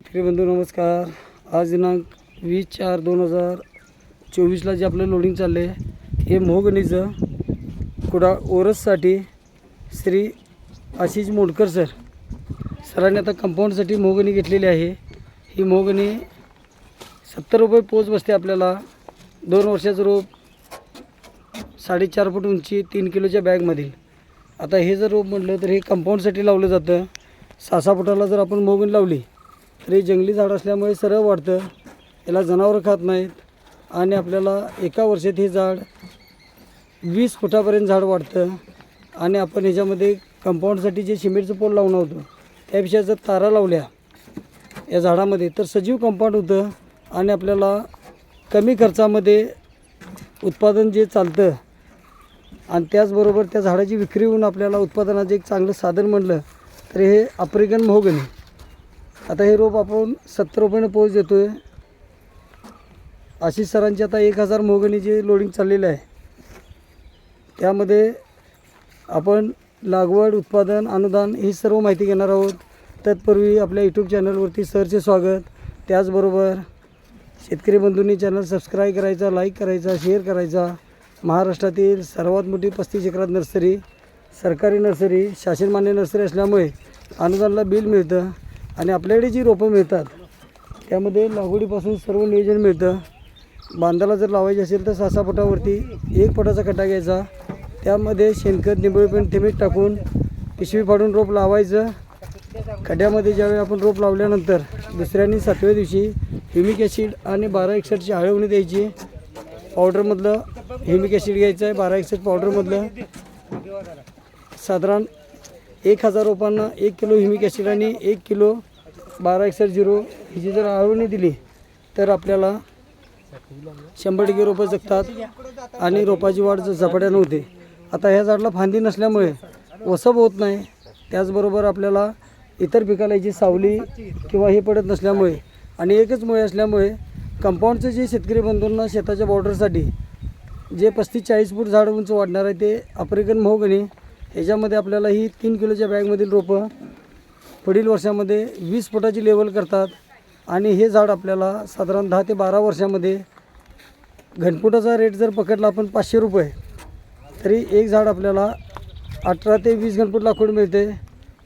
शेतकरी बंधू नमस्कार. आज दिनांक वीस चार दोन हजार चोवीसला जे आपलं लोडिंग चाललं आहे हे मोहगणीचं कुडा ओरससाठी श्री आशिष मोडकर सर. सरांनी आता कंपाऊंडसाठी मोहगणी घेतलेली आहे. ही मोहगणी सत्तर रुपये पोच बसते आपल्याला. दोन वर्षाचं रोप साडेचार फूट उंची तीन किलोच्या बॅगमधील. आता हे जर रोप म्हटलं तर हे कंपाऊंडसाठी लावलं जातं. सहा सहा फुटाला जर आपण मोगण लावली तर हे जंगली झाड असल्यामुळे सरळ वाढतं. याला जनावरं खात नाहीत. आणि आपल्याला एका वर्षात हे झाड वीस फुटापर्यंत झाड वाढतं. आणि आपण ह्याच्यामध्ये कंपाऊंडसाठी जे सिमेंटचं पोल लावून होतो त्यापेक्षा जर तारा लावल्या या झाडामध्ये तर सजीव कंपाऊंड होतं आणि आपल्याला कमी खर्चामध्ये उत्पादन जे चालतं आणि त्याचबरोबर त्या झाडाची विक्री होऊन आपल्याला उत्पादनाचं एक चांगलं साधन म्हणलं तर हे आफ्रिकन मोहगणी आता हे रोप आपण सत्तर रुपयानं पोच देतो आहे आशिष सरांची आता एक हजार मोहगणीची लोडिंग चाललेलं आहे. त्यामध्ये आपण लागवड उत्पादन अनुदान ही सर्व माहिती घेणार आहोत. तत्पूर्वी आपल्या यूट्यूब चॅनलवरती सरचे स्वागत. त्याचबरोबर शेतकरी बंधूंनी चॅनल सबस्क्राईब करायचा लाईक करायचा शेअर करायचा. महाराष्ट्रातील सर्वात मोठी पस्तीस एकरात नर्सरी सरकारी नर्सरी शासनमान्य नर्सरी असल्यामुळे अनुदानला बिल मिळतं. आणि आपल्याकडे जी रोपं मिळतात त्यामध्ये लागवडीपासून सर्व नियोजन मिळतं. बांधाला जर लावायची असेल तर सहा सहा फुटावरती एक फुटाचा खड्डा घ्यायचा. त्यामध्ये शेणखत निंबळपेंट थिमेट टाकून पिशवी फाडून रोप लावायचं. खड्ड्यामध्ये ज्यावेळी आपण रोप लावल्यानंतर दुसऱ्यांनी सातव्या दिवशी ह्युमिक ॲसिड आणि बारा एकसष्टची आळवणी द्यायची. पावडरमधलं ह्युमिक ॲसिड घ्यायचं आहे बारा एकसष्ट पावडरमधलं साधारण एक हजार रोपांना एक किलो ह्युमिक ॲसिड आणि एक किलो बारा एकसष्ट झिरो. हिची जर आळवणी दिली तर आपल्याला शंभर टक्के रोपं जगतात आणि रोपाची वाढ झपाट्यानं होते. आता ह्या झाडाला फांदी नसल्यामुळे वसप होत नाही. त्याचबरोबर आपल्याला इतर पिकाला याची सावली किंवा हे पडत नसल्यामुळे आणि एकच मुळे असल्यामुळे कंपाऊंडचं जे शेतकरी बंधूंना शेताच्या बॉर्डरसाठी जे पस्तीस चाळीस फूट झाड उंच वाढणार आहे ते आफ्रिकन मोहगणी ह्याच्यामध्ये आपल्याला ही तीन किलोच्या बॅगमधील रोपं पुढील वर्षामध्ये वीस फुटाची लेवल करतात. आणि हे झाड आपल्याला साधारण दहा ते बारा वर्षामध्ये घनफुटाचा रेट जर पकडला आपण पाचशे रुपये तरी एक झाड आपल्याला अठरा ते वीस घनफूट लाकूड मिळते.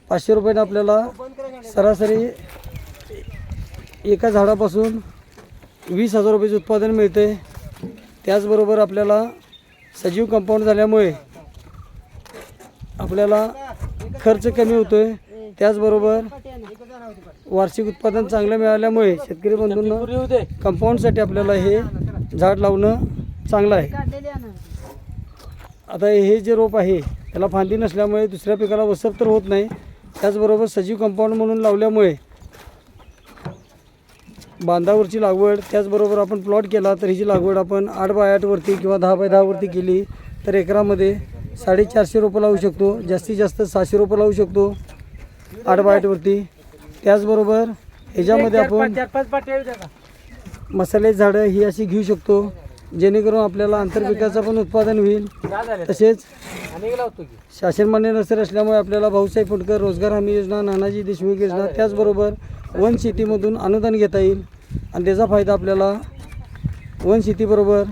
पाचशे रुपयानं आपल्याला सरासरी एका झाडापासून वीस हजार रुपयाचे उत्पादन मिळते. त्याचबरोबर आपल्याला सजीव कंपाऊंड झाल्यामुळे आपल्याला खर्च कमी होतो आहे त्याचबरोबर वार्षिक उत्पादन चांगलं मिळाल्यामुळे शेतकरी बंधूंना कंपाऊंडसाठी आपल्याला हे झाड लावणं चांगलं आहे. आता हे जे रोप आहे त्याला फांदी नसल्यामुळे दुसऱ्या पिकाला वसर तर होत नाही. त्याचबरोबर सजीव कंपाऊंड म्हणून लावल्यामुळे बांधावरची लागवड त्याचबरोबर आपण प्लॉट केला तर हिची लागवड आपण आठ बाय आठवरती किंवा दहा बाय दहावरती केली तर एकरामध्ये साडेचारशे रोपं लावू शकतो. जास्तीत जास्त सहाशे रोपं लावू शकतो. आठवरती त्याचबरोबर ह्याच्यामध्ये आपण मसाले झाडं ही अशी घेऊ शकतो जेणेकरून आपल्याला आंतरपिकाचं पण उत्पादन होईल. तसेच शासनमान्य नर्सरी असल्यामुळे आपल्याला भाऊसाहेब फुटकर रोजगार हमी योजना नानाजी देशमुख योजना त्याचबरोबर वन शेतीमधून अनुदान घेता येईल. आणि त्याचा फायदा आपल्याला वन शेतीबरोबर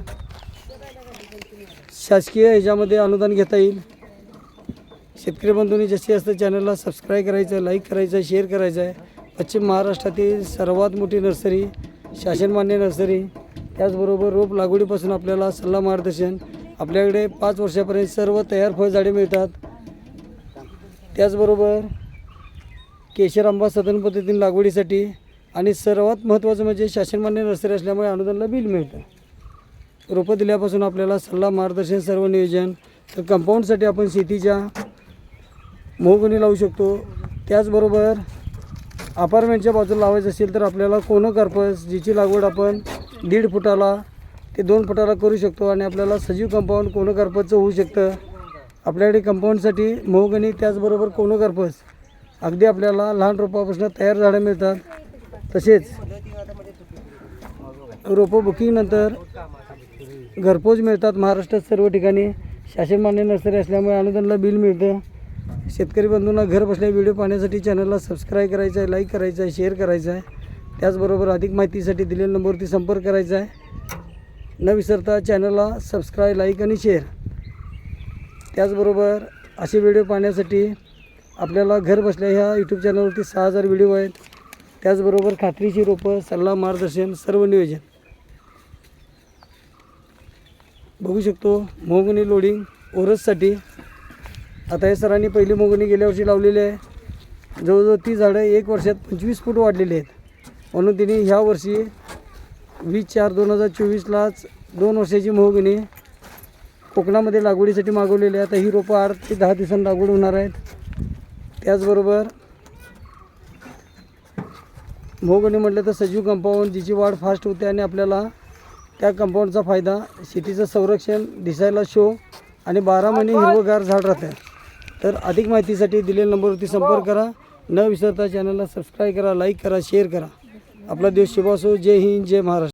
शासकीय ह्याच्यामध्ये अनुदान घेता येईल. शेतकरी बंधूंनी जास्तीत जास्त चॅनलला सबस्क्राईब करायचं आहे लाईक करायचं आहे शेअर करायचं आहे. पश्चिम महाराष्ट्रातील सर्वात मोठी नर्सरी शासनमान्य नर्सरी. त्याचबरोबर रोप लागवडीपासून आपल्याला सल्ला मार्गदर्शन. आपल्याकडे पाच वर्षापर्यंत सर्व तयार फळझाडे मिळतात. त्याचबरोबर केशर आंबा सदन पद्धतीने लागवडीसाठी आणि सर्वात महत्त्वाचं म्हणजे शासनमान्य नर्सरी असल्यामुळे अनुदानला बिल मिळतं. रोपं दिल्यापासून आपल्याला सल्ला मार्गदर्शन सर्व नियोजन. तर कंपाऊंडसाठी आपण शेतीच्या मोहगणी लावू शकतो. त्याचबरोबर अपार्टमेंटच्या बाजूला लावायचं असेल तर आपल्याला कोणं कार्पस जिची लागवड आपण दीड फुटाला ते दोन फुटाला करू शकतो आणि आपल्याला सजीव कंपाऊंड कोणं कार्पसचं होऊ शकतं. आपल्याकडे कंपाऊंडसाठी मोहगणी त्याचबरोबर कोणं कार्पस अगदी आपल्याला लहान रोपापासून तयार झाडं मिळतात. तसेच रोपं बुकिंगनंतर घरपोच मिळतात महाराष्ट्रात सर्व ठिकाणी. शासनमान्य नर्सरी असल्यामुळे अनुदानला बिल मिळतं. शेतकरी बंधूंना घर बसल्या व्हिडिओ पाहण्यासाठी चॅनलला सबस्क्राईब करायचं आहे लाईक करायचं आहे शेअर करायचं आहे. त्याचबरोबर अधिक माहितीसाठी दिलेल्या नंबरवरती संपर्क करायचा आहे. न विसरता चॅनलला सबस्क्राईब लाईक आणि शेअर. त्याचबरोबर असे व्हिडिओ पाहण्यासाठी आपल्याला घर बसल्या ह्या यूट्यूब चॅनलवरती सहा हजार व्हिडिओ आहेत. त्याचबरोबर खात्रीची रोपं सल्ला मार्गदर्शन सर्व नियोजन. बघू शकतो मोगणी लोडिंग ओरससाठी आता हे सरांनी पहिली मोगणी गेल्या वर्षी लावलेली आहे. जवळजवळ ती झाडं एक वर्षात पंचवीस फूट वाढलेली आहेत. म्हणून तिने ह्या वर्षी वीस चार दोन हजार चोवीसलाच दोन वर्षाची मोगणी कोकणामध्ये लागवडीसाठी मागवलेली आहे. आता ही रोपं आठ ते दहा दिवसांनी लागवड होणार आहेत. त्याचबरोबर मोगणी म्हटलं तर सजीव कंपाऊंड जिची वाढ फास्ट होते आणि आपल्याला त्या कंपाऊंडचा फायदा शेतीचं संरक्षण दिसायला शो आणि बारा महिने हिरवगार झाड राहतं तर अधिक माहितीसाठी दिलेल्या नंबरवरती संपर्क करा. न विसरता चॅनलला सबस्क्राईब करा लाईक करा शेअर करा. आपला देश शुभ असो. जय हिंद जय महाराष्ट्र.